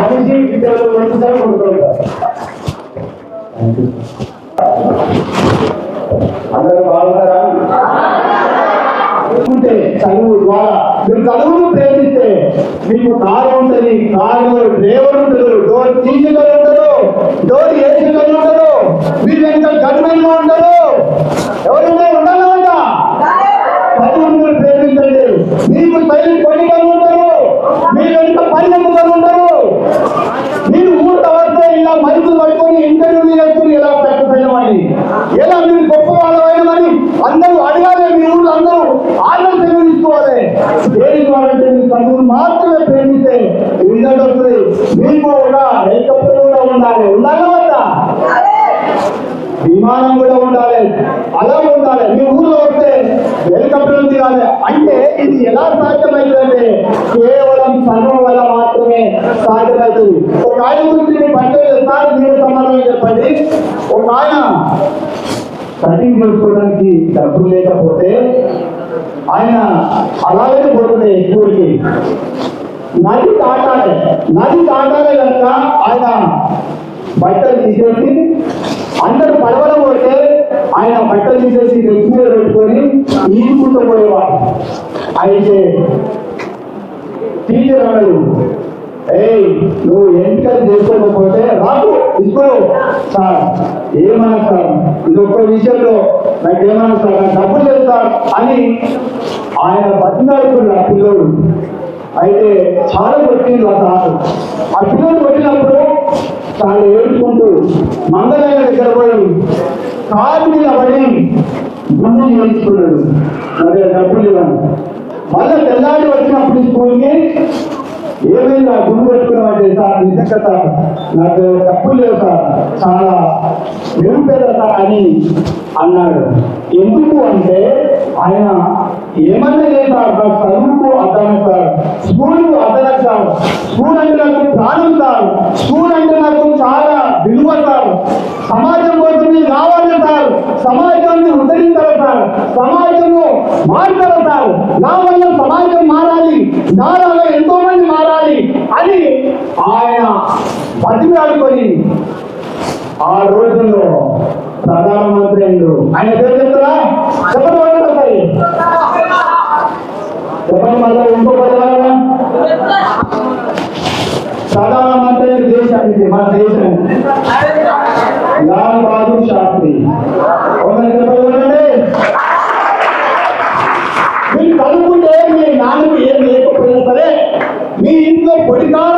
మనిషి ఇద్దరు విద్యలో సార్లు కొడుకుంటారు అందరూ బాగుంటారా ఉంటే చదువు ద్వారా. మీరు చదువును ప్రేమిస్తే మీకు కారు ఉంటుంది కారు డ్రైవర్ ఉంటారు డోర్ తీసేవారు ఉంటారు డోర్ వేసేవారు ఉంటారు మీరు వెనక గవర్నమెంట్ ఉంటారు ఎవరున్నా ఉండాలి ఉందా చదువును మీరు ప్రేమించండి మీకు సైలెంట్ కొనికలు ఉంటారు మీ వెనుక పరిణములు ఉంటారు మీరు ఊట వస్తే ఇలా మైకులు పట్టుకొని ఇంటర్వ్యూ చేస్తున్నారు ఎలా పెట్టమని ఎలా మీరు గొప్ప వాళ్ళమైనమని అందరూ అడగాలి మీ ఊళ్ళో అందరూ ఆయన ప్రేమించుకోవాలి ప్రేమించాలంటే మీ చదువును మాత్రమే ప్రేమిస్తే రిజల్ట్ వస్తుంది. మీకు కూడా హెలికాప్టర్ కూడా ఉండాలి. ఉండాలి వద్దా విమానం కూడా ఉండాలి. అలా ఉండాలి. మీ ఊళ్ళో వస్తే హెలికాప్టర్ దిగాలి అంటే ఇది ఎలా సాధ్యమవుతుందంటే కేవలం సర్వం వల్ల మాత్రమే సాధ్యమవుతుంది ఒక ఆయన గురించి నేను పంచాయతీ సార్ మీరు సమాధానం చెప్పండి. ఒక ఆయన కటింగ్ చేసుకోవడానికి డబ్బులు లేకపోతే ఆయన అలాగే పోతుంది ఎక్కువకి నది దాటాలి. నది దాటాలి కనుక ఆయన బట్టలు తీసేసి అందరు పడవల పోతే ఆయన బట్టలు తీసేసి నెక్స్ట్ మీద పెట్టుకొని ఈదుకుంటూ పోయేవాడు. అయితే టీచర్ అన్నాడు ఏ నువ్వు ఎంపికలు చేసుకోకపోతే రాకు ఇప్పుడు సార్ ఏమన్నా సార్ ఇది ఒక్క విషయంలో నాకు ఏమన్నా సార్ నాకు డబ్బులు లేదు సార్ అని ఆయన బతినాడుతున్నాడు ఆ పిల్లోడు. అయితే చాలా కొట్టింది ఆ సార్ ఆ పిల్లలు కొట్టినప్పుడు తాను ఏడుచుకుంటూ మంగళయ్య దగ్గర పోయి కాలు మీద పడి గుండు చేయించుకున్నాడు మరి డబ్బులు ఇవ్వను. మళ్ళీ తెల్లారి వచ్చినప్పుడు ఏమైనా గుండు పెట్టుకున్నామంటే సార్ నిజంగా సార్ నాకు డబ్బులు లేవు సార్. చాలా నిరుపేద సార్ అని అన్నాడు. ఎందుకు అంటే ఆయన ఏమన్నా లేదు సార్ నాకు చదువుకు అర్థం సార్. స్కూల్కు అర్థం సార్. స్కూల్ అంటే నాకు ప్రాణం సార్. స్కూల్ అంటే నాకు చాలా విలువ సార్. సమాజం కోసం రావాలి సార్. సమాజాన్ని ఉద్ధరించాలి సార్. సమాజము మార్చాలి సార్. నా వల్ల సమాజం మారాలి. నా వల్ల ఎంతో మంది మారాలి అని ఆయన బతిమాడుకొని ఆ రోజుల్లో ప్రధానమంత్రి అయ్యారు. ఆయన పేరు చెప్తారా? చెప్పండి వాళ్ళు ఒకసారి. చెప్పండి మళ్ళీ ఇంకో పదవాళ్ళ ప్రధానమంత్రి దేశానికి మన దేశం. లాల్ బహదూర్ శాస్త్రి ఒకరి చెప్పగలండి మీరు కనుక్కుంటే మీ నాన్నకు ఏం లేకపోయినా సరే మీ ఇంట్లో పొడికాల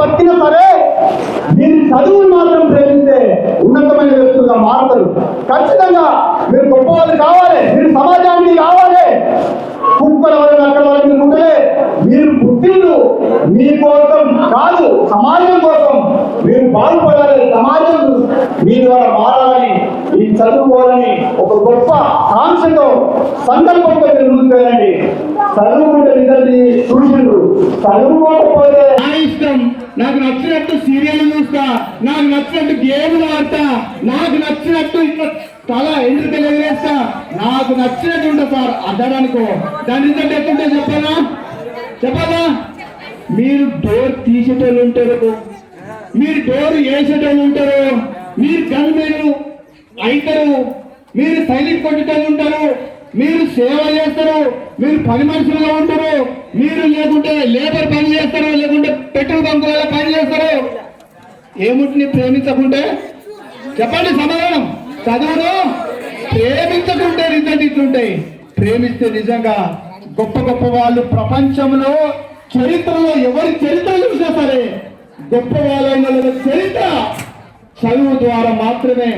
బతికినా సరే మీరు చదువుని మాత్రం ప్రేమిస్తే ఉన్నతమైన వ్యక్తులుగా మారుతారు. ఖచ్చితంగా మీరు గొప్ప కావాలి మీరు సమాజానికి కావాలి. కుక్కల వల్ల అక్కడ వల్ల మీరు ఉంటే మీరు పుట్టిండు మీకోసం కాదు సమాజం కోసం. మీరు బాగుపడాలి సమాజం మీ ద్వారా మారాలని మీరు చదువుకోవాలని ఒక గొప్ప కాంక్షతో సంకల్పంతో మీరు ముందుకు వెళ్ళండి. చదువుకుంటే రిజల్ట్ చదువుకోకపోతే ఇష్టం. నాకు నచ్చినట్టు సీరియల్ చూస్తా. నాకు నచ్చినట్టు గేమ్లు ఆడతా. నాకు నచ్చినట్టు ఇట్లా తల ఎందుకు తెలియజేస్తా నాకు నచ్చినట్టు ఉంటా సార్. అడ్డడానికో దాని రిజల్ట్ ఎట్లుంటే చెప్పాలా చెప్పాలా మీరు డోర్ తీసేటోళ్ళు ఉంటారు. మీరు డోర్ వేసేటోళ్ళు ఉంటారు. మీరు గన్మెన్లు అవుతారు మీరు సైలెంట్ కొట్టేటోళ్ళు ఉంటారు మీరు సేవ చేస్తారు మీరు పని మనుషులుగా ఉంటారు మీరు లేకుంటే లేబర్ పని చేస్తారు లేకుంటే పెట్రోల్ బంక్ వల్ల పని చేస్తారు. ఏముంటుంది ప్రేమించకుంటే? చెప్పండి సమాధానం. చదువును. ప్రేమించకుంటే రిజల్ట్ ఇట్లుంటాయి. ప్రేమిస్తే నిజంగా గొప్ప గొప్ప వాళ్ళు ప్రపంచంలో చరిత్రలో ఎవరి చరిత్ర చూసినా సరే గొప్ప వాళ్ళ చరిత్ర చదువు ద్వారా మాత్రమే